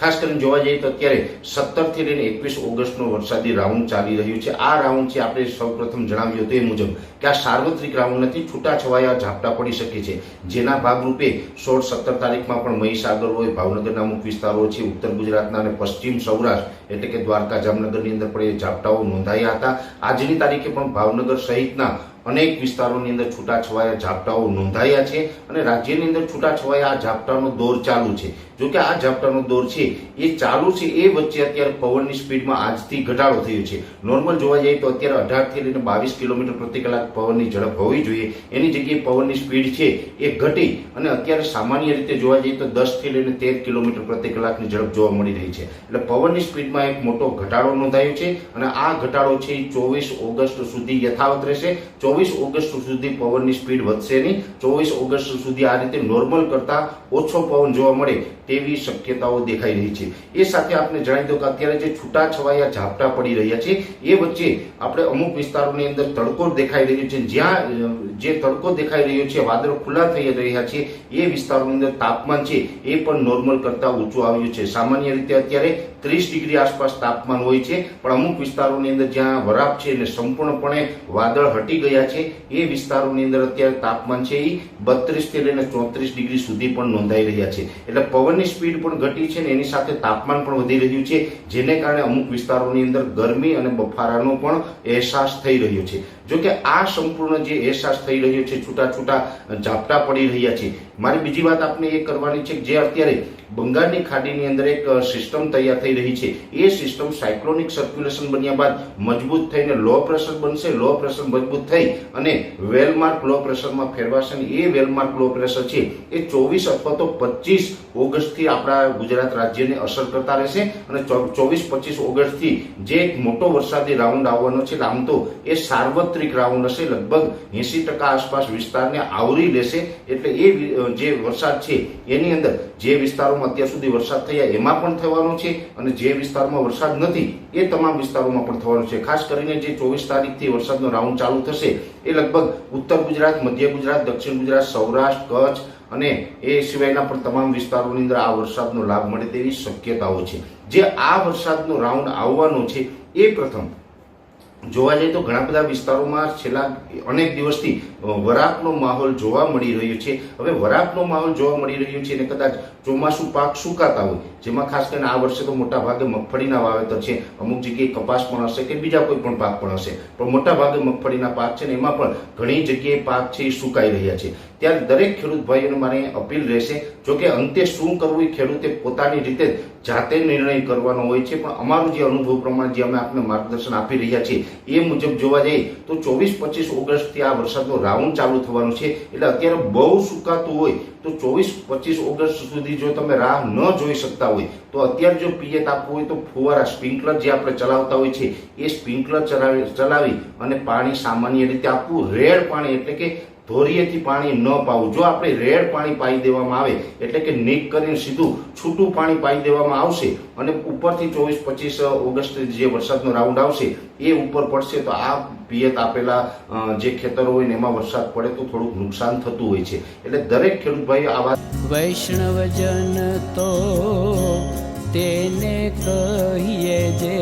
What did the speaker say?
ખાસ કરીને જોવા જઈએ તો અત્યારે સત્તરથી લઈને એકવીસ ઓગસ્ટનો વરસાદી રાઉન્ડ ચાલી રહ્યું છે. આ રાઉન્ડ છે આપણે સૌપ્રથમ જણાવ્યું હતું એ મુજબ કે આ સાર્વત્રિક રાઉન્ડ નથી, છૂટાછવાયા ઝાપટા પડી શકે છે. જેના ભાગરૂપે સોળ સત્તર તારીખમાં પણ મહીસાગર હોય, ભાવનગરના અમુક વિસ્તારો છે, ઉત્તર ગુજરાતના અને પશ્ચિમ સૌરાષ્ટ્ર એટલે કે દ્વારકા, જામનગરની અંદર પણ એ ઝાપટાઓ નોંધાયા હતા. આજની તારીખે પણ ભાવનગર સહિતના અનેક વિસ્તારોની અંદર છૂટાછવાયા ઝાપટાઓ નોંધાયા છે અને રાજ્યની અંદર છૂટાછવાયા આ ઝાપટાનો દોર ચાલુ છે. જો કે આ ઝાપટાનો દોર છે, એ ચાલુ છે, એ વચ્ચે અત્યારે પવનની સ્પીડમાં આજથી ઘટાડો થયો છે. નોર્મલ જોવા જઈએ તો અત્યારે અઢારથી લઈને બાવીસ કિલોમીટર પ્રતિ કલાક પવનની ઝડપ હોવી જોઈએ. એની જગ્યાએ પવનની સ્પીડ છે, એ ઘટી અને અત્યારે સામાન્ય રીતે જોવા જઈએ તો દસથી લઈને તેર કિલોમીટર પ્રતિ કલાકની ઝડપ જોવા મળી રહી છે. એટલે પવનની સ્પીડમાં એક મોટો ઘટાડો નોંધાયો છે અને આ ઘટાડો છે ચોવીસ ઓગસ્ટ સુધી યથાવત રહેશે. ચોવીસ ઓગસ્ટ સુધી પવનની સ્પીડ વધશે નહીં. ચોવીસ ઓગસ્ટ સુધી આ રીતે નોર્મલ કરતા ઓછો પવન જોવા મળે તેવી શક્યતાઓ દેખાઈ રહી છે. એ સાથે આપણે જણાવી દઉં કે અત્યારે જે છૂટાછવાયા ઝાપટા પડી રહ્યા છે, એ વચ્ચે આપણે અમુક વિસ્તારોની અંદર તડકો દેખાઈ રહ્યો છે. જ્યાં જે તડકો દેખાઈ રહ્યો છે, વાદળો ખુલ્લા થઈ રહ્યા છે, એ વિસ્તારોની અંદર તાપમાન છે, એ પણ નોર્મલ કરતા ઊંચું આવ્યું છે. સામાન્ય રીતે અત્યારે ત્રીસ ડિગ્રી આસપાસ તાપમાન હોય છે, પણ અમુક વિસ્તારોની અંદર જ્યાં વરાપ છે અને સંપૂર્ણપણે વાદળ હટી ગયા છે. એ વિસ્તારોની અંદર અત્યારે તાપમાન છે એ બત્રીસથી લઈને ચોત્રીસ ડિગ્રી સુધી પણ નોંધાઈ રહ્યા છે. એટલે પવનની સ્પીડ પણ ઘટી છે ને એની સાથે તાપમાન પણ વધી રહ્યું છે, જેને કારણે અમુક વિસ્તારોની અંદર ગરમી અને બફારાનો પણ અહેસાસ થઈ રહ્યો છે. જો કે આ સંપૂર્ણ જે અહેસાસ થઈ રહ્યો છે છૂટા છૂટા ઝાપટા પડી રહ્યા છે. મારી બીજી વાત આપણે એ કરવાની છે જે અત્યારે બંગાળની ખાડીની અંદર એક સિસ્ટમ તૈયાર થઈ રહી છે. એ સિસ્ટમ સાયક્લોનિક સર્ક્યુલેશન બન્યા બાદ મજબૂત થઈને લો પ્રેશર બનશે, લો પ્રેશર મજબૂત થઈ અને વેલમાર્ક લો પ્રેશરમાં ફેરવાશે અને એ વેલમાર્ક લો પ્રેશર છે, એ ચોવીસ અથવા તો પચીસ ઓગસ્ટથી આપણા ગુજરાત રાજ્યને અસર કરતા રહેશે અને ચોવીસ, પચીસ ઓગસ્ટથી જે એક મોટો વરસાદી રાઉન્ડ આવવાનો છે આમ તો એ સાર્વત્રિક રાઉન્ડ હશે, લગભગ એંસી ટકા આસપાસ વિસ્તારને આવરી લેશે, એટલે એ જે વરસાદ છે, એની અંદર જે વિસ્તારોમાં અત્યાર સુધી વરસાદ થયા, એમાં પણ થવાનો છે અને જે વિસ્તારોમાં વરસાદ નથી, એ તમામ વિસ્તારોમાં પણ થવાનો છે. ખાસ કરીને જે ચોવીસ તારીખથી વરસાદનો રાઉન્ડ ચાલુ થશે એ લગભગ ઉત્તર ગુજરાત, મધ્ય ગુજરાત, દક્ષિણ ગુજરાત, સૌરાષ્ટ્ર, કચ્છ અને એ સિવાયના પણ તમામ વિસ્તારોની અંદર આ વરસાદનો લાભ મળે તેવી શક્યતાઓ છે. જે આ વરસાદનો રાઉન્ડ આવવાનો છે એ પ્રથમ. જોવા જઈએ તો ઘણા બધા વિસ્તારોમાં છેલ્લા અનેક દિવસથી વરાપનો માહોલ જોવા મળી રહ્યો છે. હવે વરાપનો માહોલ જોવા મળી રહ્યો છે અને કદાચ ચોમાસું પાક સુકાતા હોય, જેમાં ખાસ કરીને આ વર્ષે તો મોટા ભાગે મગફળીના વાવેતર છે. અમુક જગ્યાએ કપાસ પણ હશે કે બીજા કોઈ પણ પાક પણ હશે. પણ મોટા ભાગે મગફળીના પાક છે ને એમાં પણ ઘણી જગ્યાએ પાક છે એ સુકાઈ રહ્યા છે. ત્યારે દરેક ખેડૂત ભાઈઓને મારી અપીલ રહેશે જો કે અંતે શું કરવું એ ખેડૂતે પોતાની રીતે જાતે નિર્ણય કરવાનો હોય છે, પણ અમારું જે અનુભવ પ્રમાણે જે અમે આપને માર્ગદર્શન આપી રહ્યા છીએ, એ મુજબ જોવા જઈએ તો ચોવીસ પચીસ ઓગસ્ટથી આ વરસાદનો રાઉન્ડ ચાલુ થવાનું છે, એટલે અત્યારે બહુ સુકાતું હોય તો ચોવીસ પચીસ ઓગસ્ટ સુધી જો તમે રાહ ન જોઈ શકતા હોય, તો અત્યારે જો પિયત આપવું હોય તો ફુવારા સ્પ્રિંકલર જે આપણે ચલાવતા હોય છે, એ સ્પ્રિંકલર ચલાવી ચલાવી અને પાણી સામાન્ય રીતે આપવું, રેડ પાણી એટલે કે ધોરીએથી પાણી ન પાવું. જો આપણે રેડ પાણી પાઈ દેવામાં આવે, એટલે કે નીક કરીને સીધું છૂટું પાણી પાઈ દેવામાં આવશે અને ઉપરથી ચોવીસ, પચીસ ઓગસ્ટ જે વરસાદનો રાઉન્ડ આવશે, એ ઉપર પડશે, તો આ પિયત આપેલા જે ખેતરો હોય ને એમાં વરસાદ પડે તો થોડુંક નુકસાન થતું હોય છે. એટલે દરેક ખેડૂત ભાઈ આ વાત વૈષ્ણવજન તો તેને કહીએ જે